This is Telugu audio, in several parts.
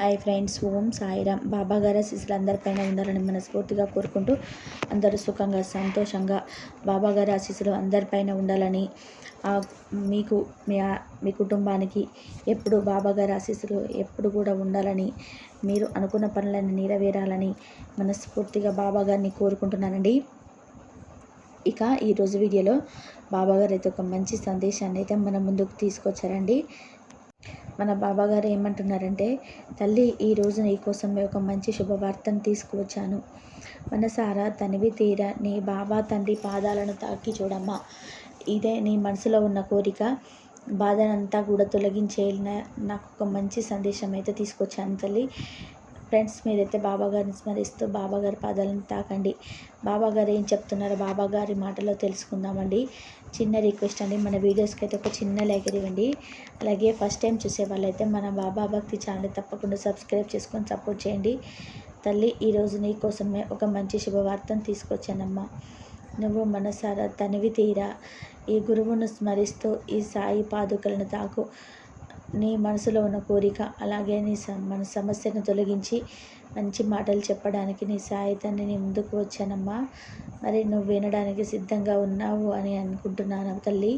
Hi friends Om Sairam. బాబా గారి శిశులు అందరిపైన ఉండాలని మనస్ఫూర్తిగా కోరుకుంటూ అందరూ సుఖంగా సంతోషంగా బాబా గారి ఆశీస్సులు అందరిపైన ఉండాలని మీకు మీ మీ కుటుంబానికి ఎప్పుడు బాబా గారి ఆశీస్సులు ఎప్పుడు కూడా ఉండాలని మీరు అనుకున్న పనులన్నీ నెరవేరాలని మనస్ఫూర్తిగా బాబా గారిని కోరుకుంటున్నానండి. ఇక ఈరోజు వీడియోలో బాబా గారు అయితే ఒక మంచి సందేశాన్ని అయితే మన ముందుకు తీసుకొచ్చారండి. మన బాబాగారు ఏమంటున్నారంటే తల్లి ఈరోజు నీ ఒక మంచి శుభవార్తను తీసుకువచ్చాను. మనసారా తనివి తీర నీ బాబా తండ్రి పాదాలను తాకి చూడమ్మా. ఇదే నీ మనసులో ఉన్న కోరిక. బాధనంతా కూడా తొలగించే నాకు ఒక మంచి సందేశం అయితే తీసుకొచ్చాను తల్లి. ఫ్రెండ్స్ మీరైతే బాబాగారిని స్మరిస్తూ బాబాగారి పాదాలను తాకండి. బాబాగారు ఏం చెప్తున్నారో బాబాగారి మాటలో తెలుసుకుందామండి. చిన్న రిక్వెస్ట్ అండి. మన వీడియోస్కి అయితే ఒక చిన్న లైక్ ఇవ్వండి. అలాగే ఫస్ట్ టైం చూసే వాళ్ళైతే మన బాబా భక్తి ఛానల్ తప్పకుండా సబ్స్క్రైబ్ చేసుకొని సపోర్ట్ చేయండి. తల్లి ఈరోజు నీ కోసమే ఒక మంచి శుభవార్తను తీసుకొచ్చానమ్మా. నువ్వు మనసారా తనివి తీరా. ఈ గురువును స్మరిస్తూ ఈ సాయి పాదుకలను తాకు. నీ మనసులో ఉన్న కోరిక అలాగే నీ మన సమస్యను తొలగించి మంచి మాటలు చెప్పడానికి నీ సాయితాన్ని నీ ముందుకు వచ్చానమ్మా. మరి నువ్వు వినడానికి సిద్ధంగా ఉన్నావు అని అనుకుంటున్నాను తల్లి.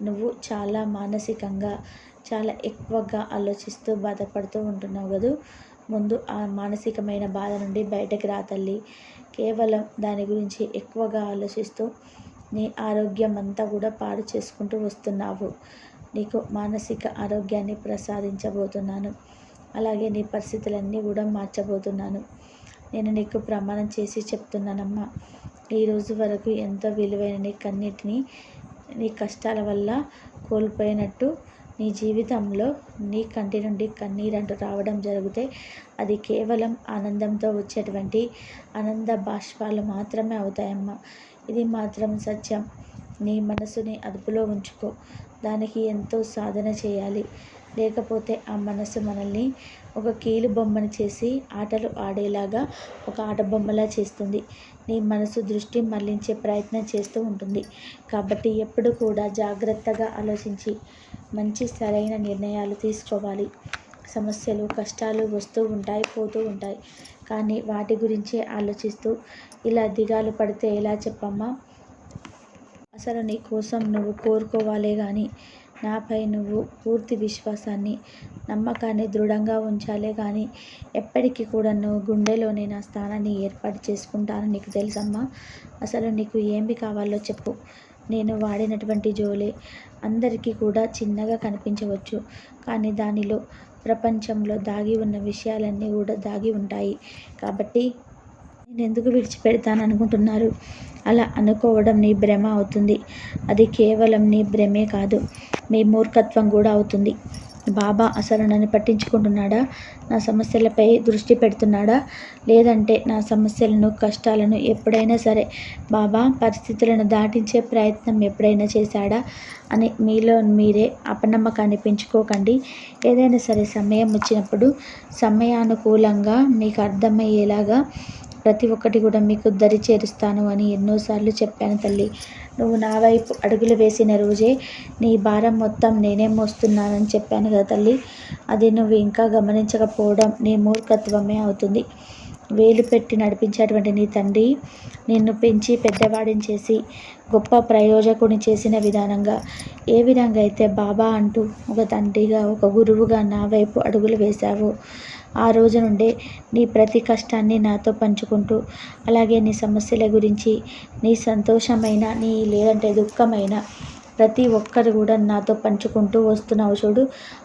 నువ్వు చాలా మానసికంగా చాలా ఎక్కువగా ఆలోచిస్తూ బాధపడుతూ ఉంటున్నావు కదా. ముందు ఆ మానసికమైన బాధ నుండి బయటకు రా తల్లి. కేవలం దాని గురించి ఎక్కువగా ఆలోచిస్తూ నీ ఆరోగ్యం అంతా కూడా పాడు చేసుకుంటూ వస్తున్నావు. నీకు మానసిక ఆరోగ్యాన్ని ప్రసాదించబోతున్నాను. అలాగే నీ పరిస్థితులన్నీ కూడా మార్చబోతున్నాను. నేను నీకు ప్రమాణం చేసి చెప్తున్నానమ్మా. ఈరోజు వరకు ఎంతో విలువైన నీ కన్నిటిని నీ కష్టాల వల్ల కోల్పోయినట్టు నీ జీవితంలో నీ కంటి నుండి కన్నీరంటూ రావడం జరిగితే అది కేవలం ఆనందంతో వచ్చేటువంటి ఆనంద బాష్పాలు మాత్రమే అవుతాయమ్మా. ఇది మాత్రం సత్యం. నీ మనసుని అదుపులో ఉంచుకో. దానికి ఎంతో సాధన చేయాలి. లేకపోతే ఆ మనసు మనల్ని ఒక కీలు బొమ్మను చేసి ఆటలు ఆడేలాగా ఒక ఆట బొమ్మలా చేస్తుంది. నీ మనసు దృష్టి మళ్ళించే ప్రయత్నం చేస్తూ ఉంటుంది. కాబట్టి ఎప్పుడు కూడా జాగ్రత్తగా ఆలోచించి మంచి సరైన నిర్ణయాలు తీసుకోవాలి. సమస్యలు కష్టాలు వస్తూ ఉంటాయి పోతూ ఉంటాయి. కానీ వాటి గురించే ఆలోచిస్తూ ఇలా దిగాలు పడితే ఎలా చెప్పమ్మా? అసలు నీ కోసం నువ్వు కోరుకోవాలే కానీ నాపై నువ్వు పూర్తి విశ్వాసాన్ని నమ్మకాన్ని దృఢంగా ఉంచాలే కానీ ఎప్పటికీ కూడా నువ్వు గుండెలోనే నా స్థానాన్ని ఏర్పాటు చేసుకుంటాను నీకు తెలుసమ్మా. అసలు నీకు ఏమి కావాలో చెప్పు. నేను వాడినటువంటి జోలే అందరికీ కూడా చిన్నగా కనిపించవచ్చు. కానీ దానిలో ప్రపంచంలో దాగి ఉన్న విషయాలన్నీ కూడా దాగి ఉంటాయి. కాబట్టి నేను ఎందుకు విడిచిపెడతాను అనుకుంటున్నారు? అలా అనుకోవడం నీ భ్రమ అవుతుంది. అది కేవలం నీ భ్రమే కాదు. మీ మూర్ఖత్వం కూడా అవుతుంది. బాబా అసలు నన్ను పట్టించుకుంటున్నాడా? నా సమస్యలపై దృష్టి పెడుతున్నాడా? లేదంటే నా సమస్యలను కష్టాలను ఎప్పుడైనా సరే బాబా పరిస్థితులను దాటించే ప్రయత్నం ఎప్పుడైనా చేశాడా? అని మీలో మీరే అపనమ్మకాన్ని పెంచుకోకండి. ఏదైనా సరే సమయం వచ్చినప్పుడు సమయానుకూలంగా మీకు అర్థమయ్యేలాగా ప్రతి ఒక్కటి కూడా మీకు దరి చేరుస్తాను అని ఎన్నోసార్లు చెప్పాను తల్లి. నువ్వు నా వైపు అడుగులు వేసిన రోజే నీ భారం మొత్తం నేనే మోస్తున్నానని చెప్పాను కదా తల్లి. అది నువ్వు ఇంకా గమనించకపోవడం నీ మూర్ఖత్వమే అవుతుంది. వేలు పెట్టి నడిపించేటువంటి నీ తండ్రి నిన్ను పెంచి పెద్దవాడిని చేసి గొప్ప ప్రయోజకుని చేసిన విధానంగా. ఏ విధంగా అయితే బాబా అంటూ ఒక తండ్రిగా ఒక గురువుగా నా వైపు అడుగులు వేశావో ఆ రోజు నుండే నీ ప్రతి కష్టాన్ని నాతో పంచుకుంటూ అలాగే నీ సమస్యల గురించి నీ సంతోషమైన నీ లేదంటే దుఃఖమైన ప్రతి ఒక్కరు కూడా నాతో పంచుకుంటూ వస్తున్నావు చూడు.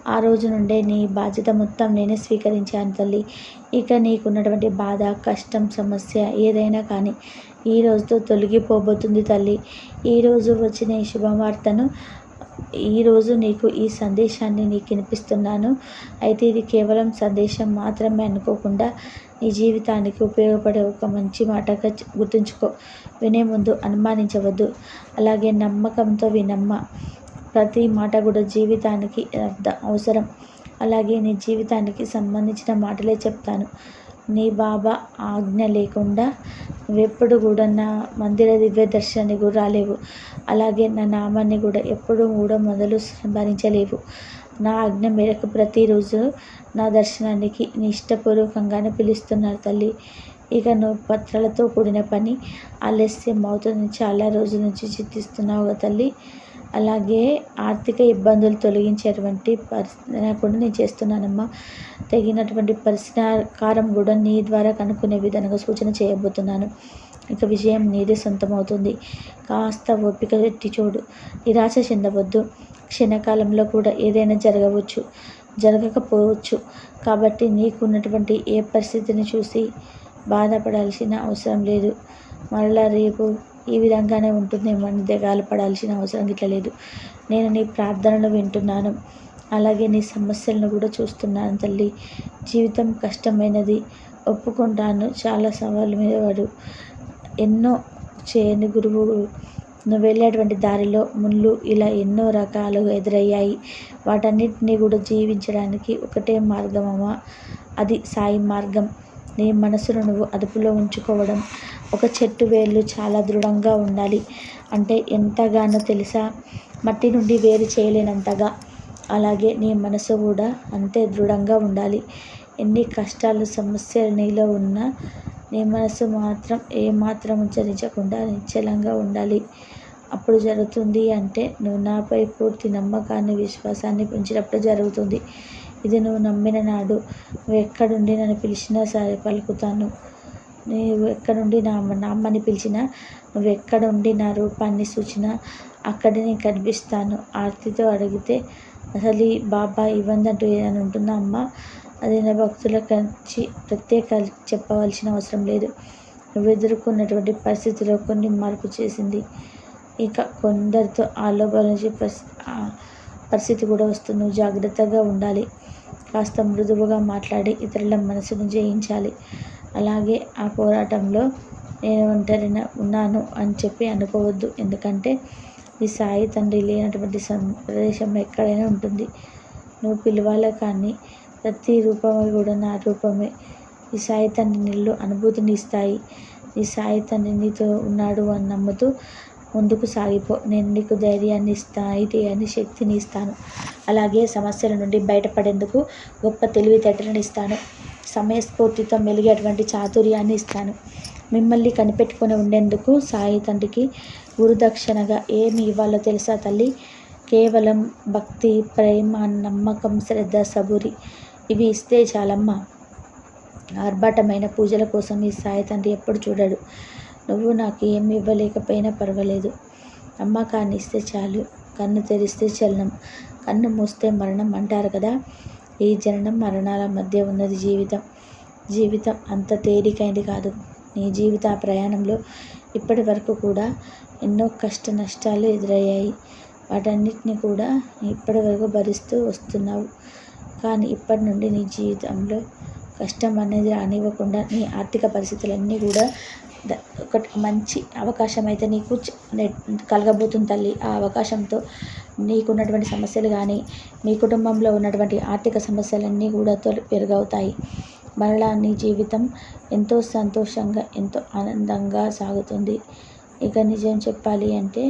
ఆ రోజు నుండే నీ బాధ్యత మొత్తం నేనే స్వీకరించాను తల్లి. ఇక నీకున్నటువంటి బాధ కష్టం సమస్య ఏదైనా కానీ ఈ రోజుతో తొలగిపోబోతుంది తల్లి. ఈరోజు వచ్చిన ఈ శుభవార్తను ఈరోజు నీకు ఈ సందేశాన్ని నీకు వినిపిస్తున్నాను. అయితే ఇది కేవలం సందేశం మాత్రమే అనుకోకుండా నీ జీవితానికి ఉపయోగపడే ఒక మంచి మాటగా గుర్తుంచుకో. వినే ముందు అనుమానించవద్దు. అలాగే నమ్మకంతో వినమ్మ. ప్రతి మాట కూడా జీవితానికి అర్థం అవసరం. అలాగే నీ జీవితానికి సంబంధించిన మాటలే చెప్తాను. నీ బాబా ఆజ్ఞ లేకుండా నువ్వెప్పుడు కూడా నా మందిర దివ్య దర్శనాన్ని కూడా రాలేవు. అలాగే నా నామాన్ని కూడా ఎప్పుడూ కూడా మొదలు సంభరించలేవు నా ఆజ్ఞ మేరకు ప్రతిరోజు నా దర్శనానికి నీ ఇష్టపూర్వకంగానే పిలుస్తున్నారు తల్లి. ఇక నువ్వు పత్రాలతో కూడిన పని ఆలస్యం అవుతుంది చాలా రోజుల నుంచి చింతిస్తున్నావు తల్లి. అలాగే ఆర్థిక ఇబ్బందులు తొలగించేటువంటి పరిస్థితి కూడా నేను చేస్తున్నానమ్మా. తగినటువంటి పరిష్కారం కూడా నీ ద్వారా కనుక్కునే విధంగా సూచన చేయబోతున్నాను. ఇక విజయం నీదే సొంతమవుతుంది. కాస్త ఓపిక పెట్టి చూడు. నిరాశ చెందవద్దు. క్షణకాలంలో కూడా ఏదైనా జరగవచ్చు. జరగకపోవచ్చు. కాబట్టి నీకున్నటువంటి ఏ పరిస్థితిని చూసి బాధపడాల్సిన అవసరం లేదు. మరలా రేపు ఈ విధంగానే ఉంటుందేమో అని దిగాలు పడాల్సిన అవసరం ఇట్లా లేదు. నేను నీ ప్రార్థనలు వింటున్నాను. అలాగే నీ సమస్యలను కూడా చూస్తున్నాను తల్లి. జీవితం కష్టమైనది. ఒప్పుకుంటాను. చాలా సవాళ్ళ మీద వాడు ఎన్నో చేయని గురువు. నువ్వు వెళ్ళేటువంటి దారిలో ముళ్ళు ఇలా ఎన్నో రకాలుగా ఎదురయ్యాయి. వాటన్నిటినీ కూడా జీవించడానికి ఒకటే మార్గం అమ్మా. అది సాయి మార్గం. నీ మనసును నువ్వు అదుపులో ఉంచుకోవడం. ఒక చెట్టు వేర్లు చాలా దృఢంగా ఉండాలి. అంటే ఎంతగానో తెలుసా? మట్టి నుండి వేరు చేయలేనంతగా. అలాగే నీ మనసు కూడా అంతే దృఢంగా ఉండాలి. ఎన్ని కష్టాలు సమస్యలు నీలో ఉన్నా నీ మనసు మాత్రం ఏమాత్రం ఉచ్చరించకుండా నిశ్చలంగా ఉండాలి. అప్పుడు జరుగుతుంది అంటే నువ్వు నాపై పూర్తి నమ్మకాన్ని విశ్వాసాన్ని పెంచినప్పుడు జరుగుతుంది. ఇది నువ్వు నమ్మిన నాడు నువ్వు ఎక్కడుండి నన్ను పిలిచినా సరే పలుకుతాను. నీవు ఎక్కడుండి నా అమ్మని పిలిచినా నువ్వు ఎక్కడుండి నా రూపాన్ని సూచినా అక్కడే నేను కనిపిస్తాను. ఆర్తితో అడిగితే అసలు ఈ బాబా ఇవ్వందంటూ ఏదైనా ఉంటుందా అమ్మ? అది నా భక్తులకు వచ్చి ప్రత్యేక చెప్పవలసిన అవసరం లేదు. నువ్వు ఎదుర్కొన్నటువంటి పరిస్థితిలో కొన్ని మార్పు చేసింది. ఇక కొందరితో ఆలోపల నుంచి పరిస్థితి కూడా వస్తుంది. నువ్వు జాగ్రత్తగా ఉండాలి. కాస్త మృదువుగా మాట్లాడి ఇతరుల మనసును జయించాలి. అలాగే ఆ పోరాటంలో నేను ఒంటరిన ఉన్నాను అని చెప్పి అనుకోవద్దు. ఎందుకంటే ఈ సాయి తండ్రి లేనటువంటి ప్రదేశం ఎక్కడైనా ఉంటుంది. నువ్వు పిలవాలి కానీ ప్రతి రూపమే కూడా నా రూపమే. ఈ సాయి తండ్రి నీళ్ళు అనుభూతిని ఇస్తాయి ఈ సాయి తండ్రి నీతో ఉన్నాడు అని నమ్ముతూ ముందుకు సాగిపో. నేను నీకు ధైర్యాన్ని ఇస్తాను ధైర్యాన్ని శక్తిని ఇస్తాను. అలాగే సమస్యల నుండి బయటపడేందుకు గొప్ప తెలివితేటలను ఇస్తాను. సమయస్ఫూర్తితో మెలిగేటువంటి చాతుర్యాన్ని ఇస్తాను. మిమ్మల్ని కనిపెట్టుకొని ఉండేందుకు సాయి తండ్రికి గురుదక్షిణగా ఏమి ఇవ్వాలో తెలుసా తల్లి? కేవలం భక్తి ప్రేమ నమ్మకం శ్రద్ధ సబూరి ఇవి ఇస్తే చాలమ్మ. ఆర్భాటమైన పూజల కోసం ఈ సాయి తండ్రి ఎప్పుడు చూడడు. నువ్వు నాకు ఏమి ఇవ్వలేకపోయినా పర్వాలేదు. నమ్మకాన్ని ఇస్తే చాలు కన్ను తెరిస్తే చలనం కన్ను మూస్తే మరణం అంటారు కదా. ఈ జననం మరణాల మధ్య ఉన్నది జీవితం. జీవితం అంత తేలికైంది కాదు. నీ జీవిత ప్రయాణంలో ఇప్పటి వరకు కూడా ఎన్నో కష్ట నష్టాలు ఎదురయ్యాయి. వాటన్నిటిని కూడా ఇప్పటి వరకు భరిస్తూ వస్తున్నావు. కానీ ఇప్పటి నుండి నీ జీవితంలో కష్టం అనేది రానివ్వకుండా నీ ఆర్థిక పరిస్థితులన్నీ కూడా ఒకటి మంచి అవకాశం అయితే నీకు కలగబోతుంది తల్లి ఆ అవకాశంతో నీకున్నటువంటి సమస్యలు కానీ మీ కుటుంబంలో ఉన్నటువంటి ఆర్థిక సమస్యలన్నీ కూడా తొలి పెరుగవుతాయి. మరలా నీ జీవితం ఎంతో సంతోషంగా ఎంతో ఆనందంగా సాగుతుంది. ఇక నిజం చెప్పాలి అంటే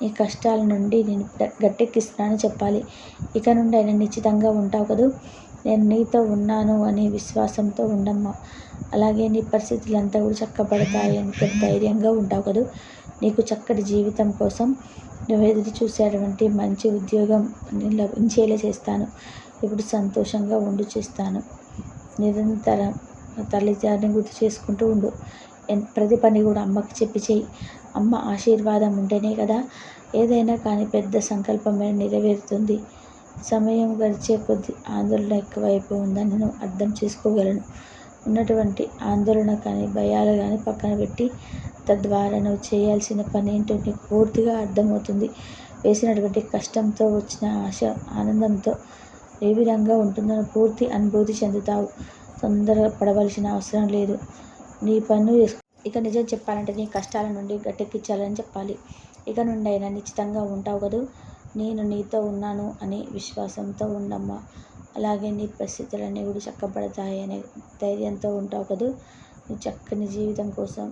నీ కష్టాల నుండి నేను గట్టెక్కిస్తున్నానని చెప్పాలి. ఇక నుండి అయినా నిశ్చితంగా ఉంటావు కదూ? నేను నీతో ఉన్నాను అనే విశ్వాసంతో ఉండమ్మా. అలాగే నీ పరిస్థితులంతా కూడా చక్కబడతాయి అని ధైర్యంగా ఉంటావు కదా. నీకు చక్కటి జీవితం కోసం నువ్వు ఎదురు చూసేటువంటి మంచి ఉద్యోగం లభించేలా చేస్తాను. ఇప్పుడు సంతోషంగా ఉండు చేస్తాను. నిరంతరం తల్లిదండ్రిని గుర్తు చేసుకుంటూ ఉండు. ప్రతి పని కూడా అమ్మకి చెప్పి చెయ్యి అమ్మ ఆశీర్వాదం ఉంటేనే కదా ఏదైనా కానీ పెద్ద సంకల్పమే నెరవేరుతుంది. సమయం గడిచే కొద్దీ ఆందోళన ఎక్కువైపోయి ఉందని నేను అర్థం చేసుకోగలను. ఉన్నటువంటి ఆందోళన కానీ భయాలు కానీ పక్కన పెట్టి తద్వారా నువ్వు చేయాల్సిన పని ఏంటో నీకు పూర్తిగా అర్థమవుతుంది. వేసినటువంటి కష్టంతో వచ్చిన ఆశ ఆనందంతో ఏ విధంగా ఉంటుందో పూర్తి అనుభూతి చెందుతావు. తొందరగా పడవలసిన అవసరం లేదు. నీ పన్ను ఇక నిజం చెప్పాలంటే నీ కష్టాల నుండి గట్టెక్కించాలని చెప్పాలి. ఇక నుండి అయినా నిశ్చితంగా ఉంటావు కదా? నేను నీతో ఉన్నాను అనే విశ్వాసంతో ఉండమ్మా. అలాగే నీ పరిస్థితులన్నీ కూడా చక్కబడతాయి అనే ధైర్యంతో ఉంటావు కదూ. నీ చక్కని జీవితం కోసం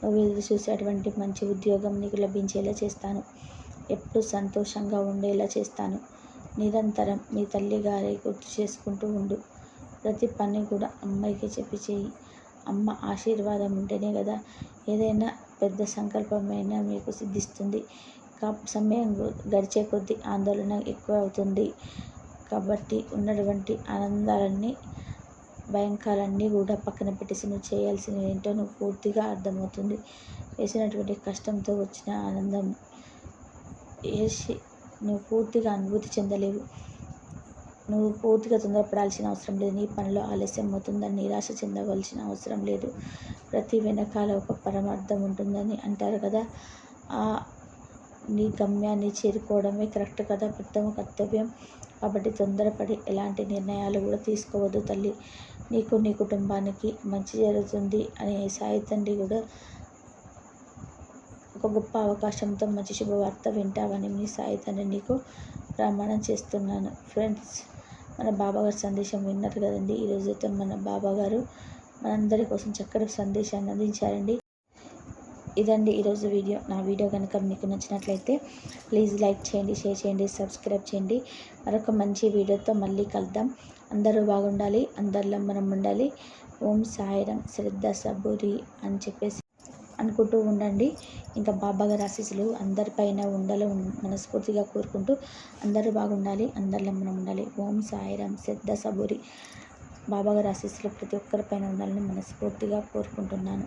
నువ్వు ఎదురు చూసేటువంటి మంచి ఉద్యోగం నీకు లభించేలా చేస్తాను. ఎప్పుడు సంతోషంగా ఉండేలా చేస్తాను. నిరంతరం మీ తల్లిగారే గుర్తు చేసుకుంటూ ఉండు. ప్రతి పని కూడా అమ్మాయికి చెప్పి చేయి. అమ్మ ఆశీర్వాదం ఉంటేనే కదా ఏదైనా పెద్ద సంకల్పమైనా మీకు సిద్ధిస్తుంది. సమయం గడిచే కొద్దీ ఆందోళన ఎక్కువ అవుతుంది కాబట్టి ఉన్నటువంటి ఆనందాలన్నీ భయంకరాలన్నీ కూడా పక్కన పెట్టేసి నువ్వు చేయాల్సినవి ఏంటో నువ్వు పూర్తిగా అర్థమవుతుంది. వేసినటువంటి కష్టంతో వచ్చిన ఆనందం వేసి నువ్వు పూర్తిగా అనుభూతి చెందలేవు. నువ్వు పూర్తిగా తొందరపడాల్సిన అవసరం లేదు. నీ పనిలో ఆలస్యం అవుతుందని నిరాశ చెందవలసిన అవసరం లేదు. ప్రతి వెనకాల ఒక పరమార్థం ఉంటుందని అంటారు కదా. ఆ నీ గమ్యాన్ని చేరుకోవడమే కరెక్ట్ కదా? ప్రథమ కర్తవ్యం. కాబట్టి తొందరపడి ఎలాంటి నిర్ణయాలు కూడా తీసుకోవద్దు తల్లి. నీకు నీ కుటుంబానికి మంచి జరుగుతుంది అనే సాయి తండ్రి కూడా ఒక గొప్ప అవకాశంతో మంచి శుభవార్త వింటావని మీ సాయి తండ్రి నీకు ప్రమాణం చేస్తున్నాను. ఫ్రెండ్స్ మన బాబాగారి సందేశం విన్నారు కదండి? ఈరోజైతే మన బాబాగారు మనందరి కోసం చక్కటి సందేశాన్ని అందించారండి. ఇదండి ఈరోజు వీడియో. నా వీడియో కనుక మీకు నచ్చినట్లయితే ప్లీజ్ లైక్ చేయండి షేర్ చేయండి సబ్స్క్రైబ్ చేయండి. మరొక మంచి వీడియోతో మళ్ళీ కలుద్దాం. అందరూ బాగుండాలి అందరిలో మనం ఉండాలి. ఓం సాయిరం శ్రద్ధ సబూరి అని చెప్పేసి అనుకుంటూ ఉండండి. ఇంకా బాబాగారి ఆశీస్సులు అందరిపైన ఉండాలి మనస్ఫూర్తిగా కోరుకుంటూ అందరూ బాగుండాలి అందరిలో మనం ఉండాలి. ఓం సాయిరామ్ శ్రద్ధ సబూరి. బాబాగారి ఆశీస్సులు ప్రతి ఒక్కరిపైన ఉండాలని మనస్ఫూర్తిగా కోరుకుంటున్నాను.